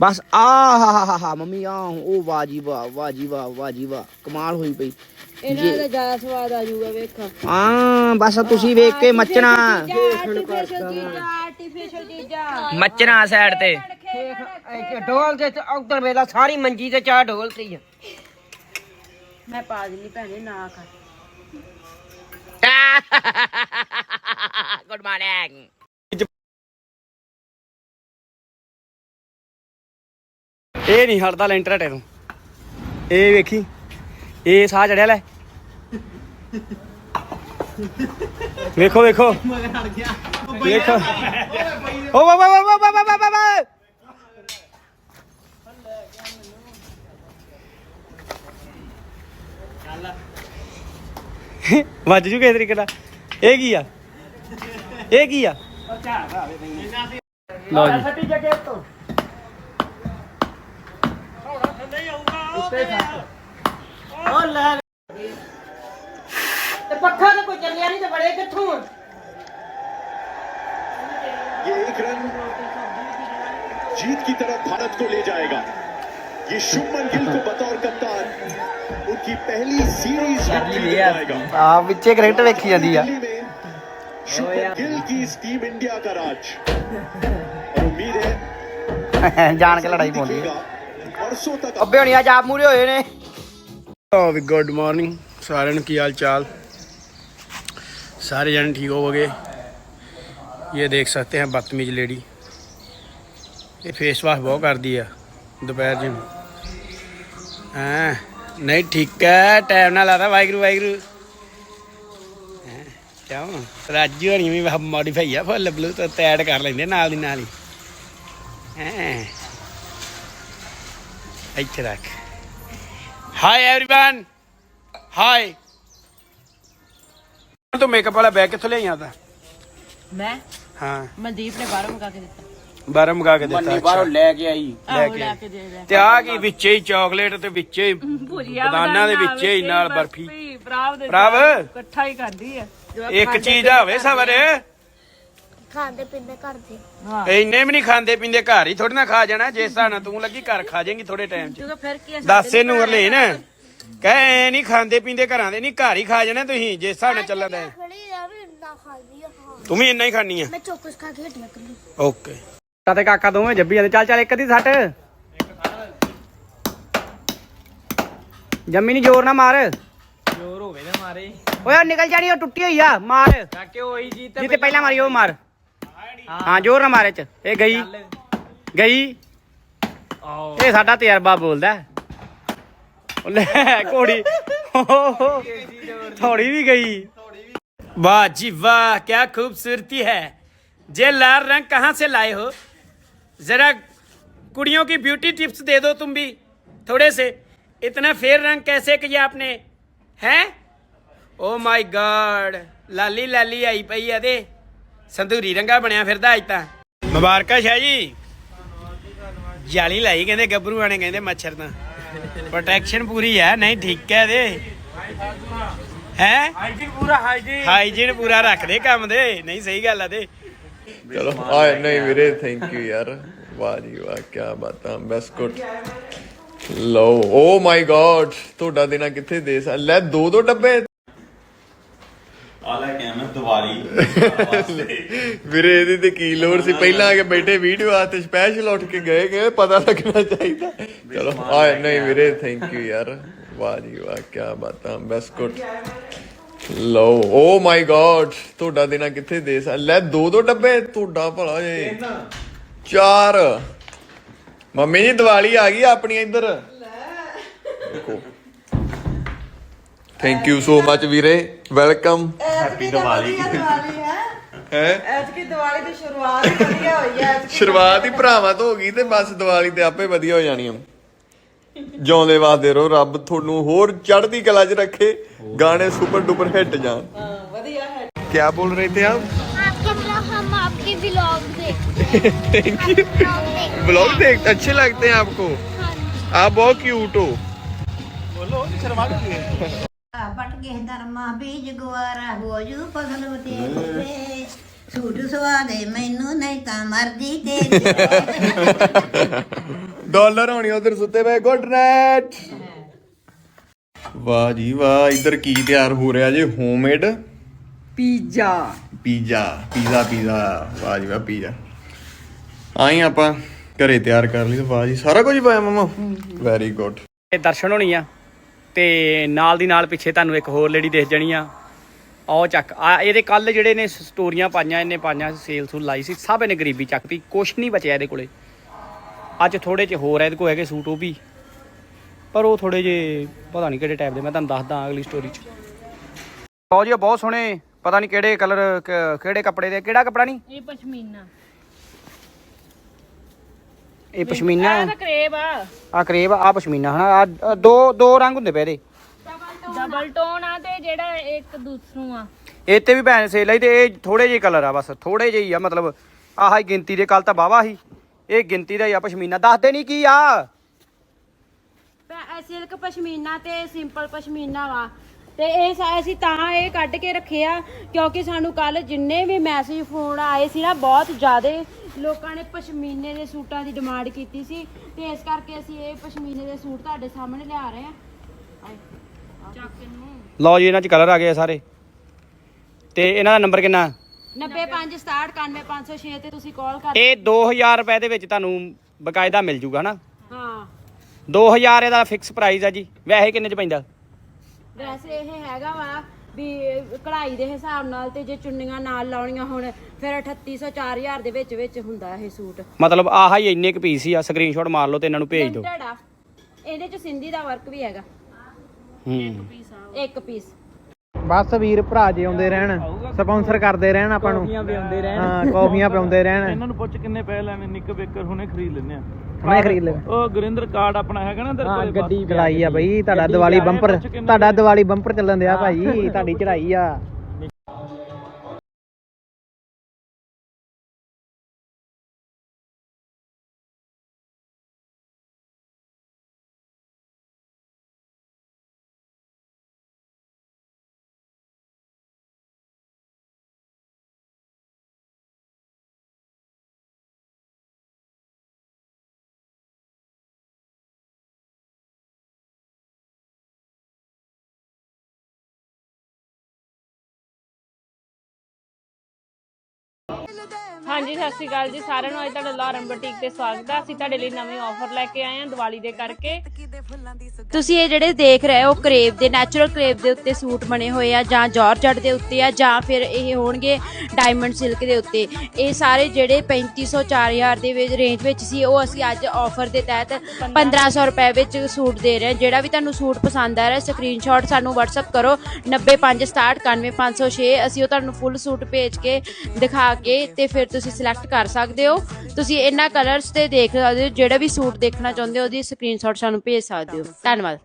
ਬਸ ਆ ਹਾ ਹਾ ਹਾ ਹਾ ਮੰਮੀ ਆ ਉਹ ਵਾਹ ਜੀ ਵਾਹ ਵਾਹ ਜੀ ਵਾਹ ਵਾਹ ਜੀ ਵਾਹ ਕਮਾਲ ਹੋਈ ਪਈ। ਇਹਨਾਂ ਦਾ ਜ਼ਿਆਦਾ ਸਵਾਦ ਆ ਜਾਊਗਾ ਵੇਖ। ਹਾਂ ਬਸ ਤੁਸੀਂ ਵੇਖ ਕੇ ਮੱਚਣਾ। ਚੀਜ਼ਾਂ ਚੀਜ਼ਾਂ। ਮੱਚਣਾ ਸਾਈਡ ਤੇ। ਢੋਲ ਦੇ ਉਧਰ ਵੇਲਾ ਸਾਰੀ ਮੰਜੀ ਤੇ ਚਾਹ ਢੋਲ ਤੇ ਹੀ ਆ। ਮੈਂ ਪਾ ਦਿੰਦੀ ਭੈਣੇ ਨਾ ਕਰ ਗੁੱਡ ਮਾਰਨਿੰਗ ਇਹ ਨਹੀਂ ਹਟਦਾ ਲੈਂਟਰ ਹਟੇ ਤੋਂ। ਇਹ ਵੇਖੀ। ਇਹ ਸਾਹ ਚੜਿਆ ਲੈ। ਵੇਖੋ ਵੇਖੋ। ਵੇਖੋ। ਓ ਵਾ ਵਾ ਵਾ ਵਾ ਵਾ ਵਾ ਵਾ ਵਾ। ਵੱਜ ਜੂ ਕਿਸੇ ਤਰੀਕੇ ਦਾ ਇਹ ਕੀ ਆ? ਇਹ ਕੀ ਆ? ਲਓ ਜੀ ਤੇ ਪੱਖਾ ਤਾਂ ਕੋਈ ਚੱਲਿਆ ਨਹੀਂ ਤੇ ਬੜੇ ਕਿੱਥੋਂ ਆ ये एक रन जीत की तरफ भारत को ले जाएगा ये शुभमन गिल को बतौर कप्तान उनकी पहली सीरीज विक्ट्री दिलवाएगा ਆ ਵਿੱਚੇ ਕ੍ਰਿਕਟ ਵੇਖੀ ਜਾਂਦੀ ਆ दिल्ली में शुभमन गिल की इस टीम इंडिया का राज और उम्मीद है ਜਾਣ ਕੇ ਲੜਾਈ ਪਾਉਂਦੀ दिखेगा परसों तक ਅੱਬੇ ਹੋਣੀ ਅੱਜ ਆਪ ਮੂਰੇ ਹੋਏ ਨੇ ਓ ਵੀ ਗੁੱਡ ਮਾਰਨਿੰਗ ਸਾਰਿਆਂ ਨੂੰ ਕੀ ਹਾਲ ਚਾਲ सारे जन ठीक हो गए ये देख सकते हैं बदतमीज लेडी ये फेस वॉश बहुत कर दिया दोपहर जी हाँ नहीं ठीक है टाइम ना लाता वाहगुरु वाहगुरु ਹੈਂ, ਕਿਉਂ ਰਾਜੂ ਹਣੀ ਵੀ ਮੋਡੀਫਾਈ ਆ ਫੁੱਲ ਬਲੂ ਤੋਂ ਐਡ ਕਰ ਲੈਂਦੇ ਨਾਲ ਦੀ ਨਾਲ ਹੀ ਹੈਂ ਇੱਥੇ ਰੱਖ ਹਾਈ एवरीवन ਹਾਈ ਤੂੰ ਮੇਕਅਪ ਵਾਲਾ ਬੈਗ ਕਿੱਥੋਂ ਲਿਆਈਆਂ ਤਾਂ ਮੈਂ ਹਾਂ ਮਨਦੀਪ ਨੇ ਬਾਹਰੋਂ ਮੰਗਾ ਕੇ ਦਿੱਤਾ ਬਾਹਰੋਂ ਮੰਗਾ ਕੇ ਦਿੱਤਾ ਅੱਛਾ। ਲੈ ਕੇ ਆਈ ਆਹੋ ਲੈ ਕੇ ਦੇ ਦੇ ਤੇ ਆ ਕੀ ਵਿੱਚੇ ਹੀ ਚਾਕਲੇਟ ਤੇ ਵਿੱਚੇ ਹੀ ਬਦਾਨਾ ਦੇ ਵਿੱਚੇ ਹੀ ਨਾਲ ਬਰਫੀ ਭਰਾਵ ਦੇ ਭਰਾਵ ਇਕੱਠਾ ਹੀ ਕਰਦੀ ਆ ਇੱਕ ਚੀਜ਼ ਹੋਵੇ ਸਬਰ ਖਾਂਦੇ ਪੀਂਦੇ ਘਰ ਦੇ। ਇੰਨੇ ਵੀ ਨਹੀਂ ਖਾਂਦੇ ਪੀਂਦੇ ਘਰ ਹੀ ਥੋੜੀ ਨਾ ਖਾ ਜਾਣਾ ਜੇ ਹਿਸਾਬ ਨਾਲ ਤੂੰ ਲੱਗੀ ਘਰ ਖਾ ਜਾਏਂਗੀ ਥੋੜੇ ਟਾਈਮ 'ਚ। ਜਦੋਂ ਫਿਰ ਕੀ ਆ ਦੱਸ ਇਹਨੂੰ ਹਰਲੇਨ। ਕਹੇ ਨਹੀਂ ਖਾਂਦੇ ਪੀਂਦੇ ਘਰਾਂ ਦੇ ਨਹੀਂ ਘਰ ਹੀ ਖਾ ਜਾਣਾ ਤੁਸੀਂ ਜੇ ਹਿਸਾਬ ਨਾਲ ਚੱਲਦਾ ਹੈ। ਖੜੀ ਆ ਵੀ ਇੰਨਾ ਖਾਦੀ ਆ ਹਾਂ। ਤੂੰ ਵੀ ਇੰਨਾ ਹੀ ਖਾਣੀ ਆ? ਮੈਂ ਚੋਕਸ ਖਾ ਕੇ ਹਟਿਆ ਕੱਲੀ ਓਕੇ। ਤੇ ਕਾਕਾ ਦੋਵੇਂ ਜੱਬੀ ਜਾਂਦੇ ਚੱਲ ਚੱਲ ਇੱਕ ਦੀ ਸੱਟ। ਜੰਮੀ ਨਹੀਂ ਜ਼ੋਰ ਨਾ ਮਾਰ। ਜ਼ੋਰ ਹੋਵੇ ਨਾ ਮਾਰੇ। ਓਏ ਉਹ ਨਿਕਲ ਜਾਣੀ ਉਹ ਟੁੱਟੀ ਹੋਈ ਆ ਮਾਰ। ਕਾਕੇ ਉਹੀ ਜੀ ਜਿੱਤੇ ਪਹਿਲਾਂ ਮਾਰੀ ਉਹ ਮਾਰ। ਹਾਂ ਜ਼ੋਰ ਨਾ ਮਾਰੇ ਚ ਇਹ ਗਈ ਗਈ ਇਹ ਸਾਡਾ ਤਜਰਬਾ ਬੋਲਦਾ ਲੈ ਘੋੜੀ ਥੋੜੀ ਵੀ ਗਈ ਵਾਹ ਜੀ ਵਾਹ ਕੀ ਖੂਬਸੂਰਤੀ ਹੈ ਜੇ लाल रंग कहाँ से लाए हो जरा कुड़ियों की ब्यूटी टिप्स दे दो तुम भी थोड़े से इतना फेयर रंग कैसे किया आपने हैं ओ माय गॉड लाली लाली आई पई है दे ਸੰਧੂਰੀ ਰੰਗਾ ਬਣਿਆ ਫਿਰਦਾ ਅੱਜ ਤਾਂ। ਮੁਬਾਰਕਾਂ ਸ਼ਾਹ ਜੀ। ਜਾਲੀ ਲਾਈ ਕਹਿੰਦੇ ਗੱਭਰੂ ਆਣੇ ਕਹਿੰਦੇ ਮੱਛਰ ਤਾਂ। ਪ੍ਰੋਟੈਕਸ਼ਨ ਪੂਰੀ ਹੈ ਨਹੀਂ ਠੀਕ ਹੈ ਦੇ ਹੈ? ਹਾਈਜੀਨ ਪੂਰਾ ਹਾਈਜੀਨ ਹਾਈਜੀਨ ਪੂਰਾ ਰੱਖਦੇ ਕੰਮ ਦੇ। ਨਹੀਂ ਸਹੀ ਗੱਲ ਆ ਤੇ। ਚਲੋ ਆ ਨਹੀਂ ਵੀਰੇ ਥੈਂਕ ਯੂ ਯਾਰ। ਵਾਹ ਜੀ ਵਾਹ ਕੀ ਬਾਤਾਂ ਬਿਸਕੁਟ। ਲਓ ਓ ਮਾਈ ਗॉड ਤੁਹਾਡਾ ਦੇਣਾ ਕਿੱਥੇ ਦੇ ਸਾ ਲੈ ਦੋ ਦੋ ਡੱਬੇ। ਆਲਾ ਕਹਿਣਾ ਦੀਵਾਲੀ ਵੀਰੇ ਇਹਦੀ ਤੇ ਕੀ ਲੋੜ ਸੀ? ਪਹਿਲਾਂ ਆ ਕੇ ਬੈਠੇ ਵੀਡੀਓ ਵਾਸਤੇ ਸਪੈਸ਼ਲ ਉੱਠ ਕੇ ਗਏ ਗਏ ਪਤਾ ਲੱਗਣਾ ਚਾਹੀਦਾ। ਚਲੋ ਆ ਨਹੀਂ ਵੀਰੇ ਥੈਂਕ ਯੂ ਯਾਰ। ਵਾਹ ਜੀ ਵਾਹ ਕੀ ਬਾਤਾਂ ਬਿਸਕੁਟ। ਲਓ ਓ ਮਾਈ ਗॉड ਤੁਹਾਡਾ ਦੇਣਾ ਕਿੱਥੇ ਦੇ ਸਾ ਲੈ ਦੋ ਦੋ ਡੱਬੇ ਤੁਹਾਡਾ ਭਲਾ ਜੇ। ਚਾਰ। ਮੰਮੀ ਜੀ ਦੀਵਾਲੀ ਆ ਗਈ ਆਪਣੀ ਇੱਧਰ। ਦੇਖੋ ਥੈਂਕ ਯੂ ਸੋ ਮਚ ਵੀਰੇ ਵੈਲਕਮ ਹੈਪੀ ਦੀਵਾਲੀ ਹੈ ਐਤਕੀ ਦੀਵਾਲੀ ਦੀ ਸ਼ੁਰੂਆਤ ਹੀ ਵਧੀਆ ਹੋਈ ਹੈ ਐਤਕੀ ਸ਼ੁਰੂਆਤ ਹੀ ਭਰਾਵਾਂ ਤੋਂ ਹੋ ਗਈ ਤੇ ਬਸ ਦੀਵਾਲੀ ਤੇ ਆਪੇ ਵਧੀਆ ਹੋ ਜਾਣੀ ਆ ਜਿਉਂਦੇ ਵਾਸਦੇ ਰਹੋ ਰੱਬ ਤੁਹਾਨੂੰ ਹੋਰ ਚੜ੍ਹਦੀ ਕਲਾ 'ਚ ਰੱਖੇ ਗਾਣੇ ਸੁਪਰ ਡੁਪਰ ਹਿੱਟ ਜਾਣ ਵਧੀਆ ਹੈ क्या बोल रहे थे आप आपके ब्लॉग हम आपके व्लॉग देखते थैंक यू हैं ब्लॉग देख अच्छे लगते हैं आपको आप बहुत क्यूट हो ਕੇ ਧਰਮਾ ਬੀਜ ਗੁਆਰਾ ਹੋ ਜੂ ਫਸਲ ਬਤੇ ਸੂਟ ਸਵਾ ਦੇ ਮੈਨੂੰ ਨਹੀਂ ਤਾਂ ਮਰਦੀ ਤੇ। ਡਾਲਰ ਹੋਣੀ ਉਧਰ ਸੁੱਤੇ ਪਏ ਗੁੱਡ ਨਾਈਟ। ਵਾਹ ਜੀ ਵਾਹ ਇੱਧਰ ਕੀ ਤਿਆਰ ਹੋ ਰਿਹਾ ਜੇ? Homemade pizza. Pizza pizza pizza. ਵਾਹ ਜੀ ਵਾਹ ਪੀਜ਼ਾ। ਆਈ ਆਪਾਂ ਘਰੇ ਤਿਆਰ ਕਰ ਲਈ ਤੇ ਵਾਹ ਜੀ ਸਾਰਾ ਕੁਝ ਪਾਇਆ ਮਮਾ? ਵੈਰੀ ਗੁੱਡ ਇਹ ਦਰਸ਼ਨ ਹੋਣੀ ਆ। ਤੇ ਨਾਲ ਦੀ ਨਾਲ ਪਿੱਛੇ ਤੁਹਾਨੂੰ ਇੱਕ ਹੋਰ ਲੇਡੀ ਦਿਖ ਜਾਣੀ ਆ। ਆਓ ਚੱਕ। ਆ ਇਹਦੇ ਕੱਲ ਜਿਹੜੇ ਨੇ ਸਟੋਰੀਆਂ ਪਾਈਆਂ, ਇਹਨੇ ਪਾਈਆਂ ਸੇਲ ਸੂਲ ਲਾਈ ਸੀ। ਸਭ ਇਹਨੇ ਗਰੀਬੀ ਚੱਕਤੀ, ਕੁਛ ਨਹੀਂ ਬਚਿਆ ਇਹਦੇ ਕੋਲੇ। ਅੱਜ ਥੋੜੇ ਜਿਹੇ ਹੋਰ ਆ, ਇਹਦੇ ਕੋਲ ਹੈਗੇ ਸੂਟ ਉਹ ਵੀ। ਪਰ ਉਹ ਥੋੜੇ ਜੇ ਪਤਾ ਨਹੀਂ ਕਿਹੜੇ ਟਾਈਪ ਦੇ, ਮੈਂ ਤੁਹਾਨੂੰ ਦੱਸਦਾ ਅਗਲੀ ਸਟੋਰੀ ਚ। ਆਓ ਜੀ, ਉਹ ਬਹੁਤ ਸੋਹਣੇ, ਪਤਾ ਨਹੀਂ ਕਿਹੜੇ ਕਲਰ ਕਿਹੜੇ ਕੱਪੜੇ ਦੇ, ਕਿਹੜਾ ਕੱਪੜਾ ਨਹੀਂ ਇਹ ਪਸ਼ਮੀਨਾ। ਇਹ ਪਸ਼ਮੀਨਾ। ਇਹ ਤਾਂ ਕਰੇਬ ਆ। ਆ ਕਰੇਬ ਆ ਪਸ਼ਮੀਨਾ ਹਨਾ? ਆ ਦੋ ਦੋ ਰੰਗ ਹੁੰਦੇ ਪਏ ਇਹਦੇ। ਡਬਲ ਟੋਨ ਆ ਤੇ ਜਿਹੜਾ ਇੱਕ ਦੂਸਰੂ ਆ। ਇਹ ਤੇ ਵੀ ਭੈਣ ਸੇਲ ਲਈ ਤੇ ਇਹ ਥੋੜੇ ਜਿਹੇ ਕਲਰ ਆ ਬਸ ਥੋੜੇ ਜਿਹੇ ਹੀ ਆ ਮਤਲਬ ਆਹ ਹੀ ਗਿਣਤੀ ਦੇ ਕੱਲ ਤਾਂ ਬਾਵਾ ਸੀ ਇਹ ਗਿਣਤੀ ਦਾ ਹੀ ਆ ਪਸ਼ਮੀਨਾ। ਦੱਸਦੇ ਨਹੀਂ ਕੀ ਆ। ਸਿਲਕ ਪਸ਼ਮੀਨਾ ਤੇ ਸਿੰਪਲ ਪਸ਼ਮੀਨਾ ਵਾ। ਤੇ ਇਹ ਅਸੀਂ ਤਾਂ ਇਹ ਕੱਢ ਕੇ ਰੱਖਿਆ ਕਿਉਂਕਿ ਸਾਨੂੰ ਕੱਲ ਜਿੰਨੇ ਵੀ ਮੈਸੇਜ ਫੋਨ ਆਏ ਸੀ ਨਾ ਬਹੁਤ ਜ਼ਿਆਦੇ ਲੋਕਾਂ ਨੇ ਪਸ਼ਮੀਨੇ ਦੇ ਸੂਟਾਂ ਦੀ ਡਿਮਾਂਡ ਕੀਤੀ ਸੀ ਤੇ ਇਸ ਕਰਕੇ ਅਸੀਂ ਇਹ ਪਸ਼ਮੀਨੇ ਦੇ ਸੂਟ ਤੁਹਾਡੇ ਸਾਹਮਣੇ ਲਿਆ ਰਹੇ ਆ ਆਏ, ਚੱਕ ਇਹਨੂੰ। ਲਓ ਜੀ ਇਹਨਾਂ 'ਚ ਕਲਰ ਆ ਗਏ ਆ ਸਾਰੇ। ਤੇ ਇਹਨਾਂ ਦਾ ਨੰਬਰ ਕਿੰਨਾ? 90567 ਤੇ ਤੁਸੀਂ ਕਾਲ ਕਰ ਇਹ 2000 ਰੁਪਏ ਦੇ ਵਿੱਚ ਤੁਹਾਨੂੰ ਬਕਾਇਦਾ ਮਿਲ ਜੂਗਾ ਨਾ ਹਾਂ। 2000 ਇਹਦਾ ਫਿਕਸ ਪ੍ਰਾਈਸ ਆ ਜੀ। ਵੈਸੇ ਕਿੰਨੇ 'ਚ ਪੈਂਦਾ? ਵੈਸੇ ਇਹ ਹੈਗਾ ਵਾ ਵੀ ਕਢਾਈ ਦੇ ਹਿਸਾਬ ਨਾਲ ਤੇ ਜੇ ਚੁੰਨੀਆਂ ਨਾਲ ਲਾਉਣੀਆਂ ਹੁਣ ਫਿਰ 3800 4000 ਦੇ ਵਿੱਚ ਵਿੱਚ ਹੁੰਦਾ ਇਹ ਸੂਟ। ਮਤਲਬ ਆਹ ਹੀ ਇੰਨੇ ਕੁ ਪੀਸ ਹੀ ਆ ਸਕਰੀਨਸ਼ਾਟ ਮਾਰ ਲਓ ਤੇ ਇਹਨਾਂ ਨੂੰ ਭੇਜ ਦਿਓ। Printed ਆ। ਇਹਦੇ ਚ ਸਿੰਧੀ ਦਾ ਵਰਕ ਵੀ ਹੈਗਾ। ਹੂੰ। ਇੱਕ ਪੀਸ ਬਸ ਵੀਰ ਭਰਾ ਜੀ ਆਉਂਦੇ ਰਹਿਣ ਸਪਾਂਸਰ ਕਰਦੇ ਰਹਿਣ ਆਪਾਂ ਨੂੰ। ਕੌਫੀਆਂ ਪਿਆਉਂਦੇ ਰਹਿਣ। ਹਾਂ ਕੌਫੀਆਂ ਪਿਆਉਂਦੇ ਰਹਿਣ। ਇਹਨਾਂ ਨੂੰ ਪੁੱਛ ਕਿੰਨੇ ਪੈਸੇ ਲੈਣੇ ਨਿੱਕ ਬੇਕਰ ਹੁਣੇ ਖਰੀਦ ਲੈਨੇ ਆ ਮੈਂ ਖਰੀਦ ਲੈ ਉਹ ਗੁਰਿੰਦਰ ਕਾਰਡ ਆਪਣਾ ਹੈਗਾ ਨਾ ਤੇਰੇ ਹਾਂ ਕੋਲ ਗੱਡੀ ਚੜਾਈ ਆ ਬਈ ਤੁਹਾਡਾ ਦੀਵਾਲੀ ਬੰਪਰ ਤੁਹਾਡਾ ਦੀਵਾਲੀ ਬੰਪਰ ਚੱਲਣ ਦਿਆ ਭਾਈ ਤੁਹਾਡੀ ਚੜਾਈ ਆ। ਹਾਂਜੀ, ਸਤਿ ਸ਼੍ਰੀ ਅਕਾਲ ਜੀ ਸਾਰਿਆਂ ਨੂੰ। ਅੱਜ ਤੁਹਾਡਾ ਲਾਰਨ ਬੁਟੀਕ ਤੇ ਸਵਾਗਤ ਹੈ। ਅਸੀਂ ਤੁਹਾਡੇ ਲਈ ਨਵੇਂ ਆਫਰ ਲੈ ਕੇ ਆਏ ਹਾਂ ਦੀਵਾਲੀ ਦੇ ਕਰਕੇ। ਤੁਸੀਂ ਇਹ ਜਿਹੜੇ ਦੇਖ ਰਹੇ ਹੋ ਕਰੇਬ ਦੇ ਨੈਚੁਰਲ ਕਰੇਬ ਦੇ ਉੱਤੇ ਸੂਟ ਬਣੇ ਹੋਏ ਆ, ਜਾਂ ਜਾਰਜਟ ਦੇ ਉੱਤੇ ਆ, ਜਾਂ ਫਿਰ ਇਹ ਹੋਣਗੇ ਡਾਇਮੰਡ ਸਿਲਕ ਦੇ ਉੱਤੇ। ਇਹ ਸਾਰੇ ਜਿਹੜੇ 3500 4000 ਦੇ ਵਿੱਚ ਰੇਂਜ ਵਿੱਚ ਸੀ, ਉਹ ਅਸੀਂ ਅੱਜ ਆਫਰ ਦੇ ਤਹਿਤ 1500 ਰੁਪਏ ਵਿੱਚ ਸੂਟ ਦੇ ਰਹੇ ਹਾਂ। ਜਿਹੜਾ ਵੀ ਤੁਹਾਨੂੰ ਸੂਟ ਪਸੰਦ ਆ ਰਿਹਾ ਸਕਰੀਨਸ਼ਾਟ ਸਾਨੂੰ WhatsApp ਕਰੋ। 90567 ਅਸੀਂ ਉਹ ਤੁਹਾਨੂੰ ਫੁੱਲ ਸੂਟ ਭੇਜ ਕੇ ਦਿਖਾ ਕੇ ਤੇ ਫਿਰ ਤੁਸੀਂ ਸਿਲੈਕਟ ਕਰ ਸਕਦੇ ਹੋ। ਤੁਸੀਂ ਇਹਨਾਂ ਕਲਰਸ ਤੇ ਦੇਖ ਸਕਦੇ ਹੋ। ਜਿਹੜਾ ਵੀ ਸੂਟ ਦੇਖਣਾ ਚਾਹੁੰਦੇ ਹੋ ਉਹਦੀ ਸਕਰੀਨਸ਼ਾਟ ਸਾਨੂੰ ਭੇਜ ਸਕਦੇ ਹੋ। ਧੰਨਵਾਦ।